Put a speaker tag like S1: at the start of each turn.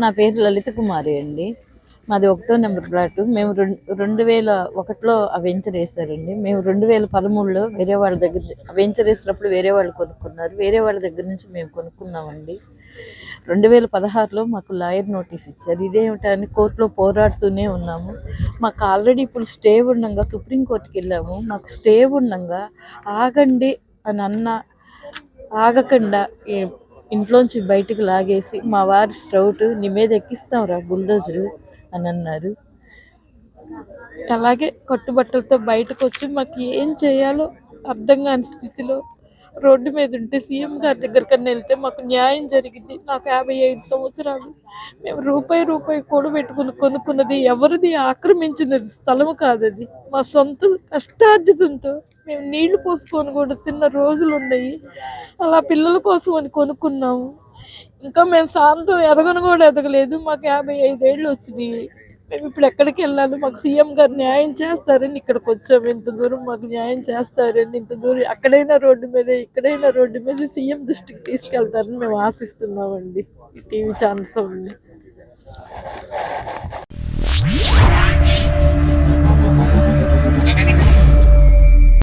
S1: నా పేరు లలిత కుమారి అండి. మాది ఒకటో నెంబర్ ఫ్లాట్. మేము రెండు రెండు వేల ఒకటిలో ఆ వెంచర్ వేసారండి మేము రెండు వేల పదమూడులో వేరే వాళ్ళ దగ్గర వెంచర్ వేసినప్పుడు వేరే వాళ్ళు కొనుక్కున్నారు. వేరే వాళ్ళ దగ్గర నుంచి మేము కొనుక్కున్నామండి. రెండు వేల పదహారులో మాకు లాయర్ నోటీస్ ఇచ్చారు. ఇదేమిటని కోర్టులో పోరాడుతూనే ఉన్నాము. మాకు ఆల్రెడీ ఇప్పుడు స్టే ఉండగా సుప్రీంకోర్టుకి వెళ్ళాము. మాకు స్టే ఉండగా ఆగండి అని అన్న ఆగకుండా ఇంట్లోంచి బయటకు లాగేసి మా వారి స్ట్రౌట్ నీ మీద ఎక్కిస్తాం రా బుల్డోజరు అని అన్నారు. అలాగే కట్టుబట్టలతో బయటకు వచ్చి మాకు ఏం చేయాలో అర్థం కాని స్థితిలో రోడ్డు మీద ఉంటే సీఎం గారి దగ్గర కన్నా వెళ్తే మాకు న్యాయం జరిగింది నాకు యాభై ఐదు సంవత్సరాలు. మేము రూపాయి రూపాయి కూడబెట్టుకుని కొనుక్కున్నది ఎవరిది? ఆక్రమించినది స్థలము కాదది. మా సొంత కష్టార్జితంతో మేము నీళ్ళు పోసుకొని కూడా తిన్న రోజులు ఉన్నాయి. అలా పిల్లల కోసం అని కొనుక్కున్నాము. ఇంకా మేము శాంతం ఎదగను కూడా ఎదగలేదు. మాకు యాభై ఐదేళ్ళు వచ్చినాయి మేము ఇప్పుడు ఎక్కడికి వెళ్ళాలి? మాకు సీఎం గారు న్యాయం చేస్తారని ఇక్కడికి వచ్చాము. ఇంత దూరం మాకు న్యాయం చేస్తారని ఇంత దూరం అక్కడైనా రోడ్డు మీద ఇక్కడైనా రోడ్డు మీద సీఎం దృష్టికి తీసుకెళ్తారని మేము ఆశిస్తున్నామండి. టీవీ ఛాన్స్ ఉంది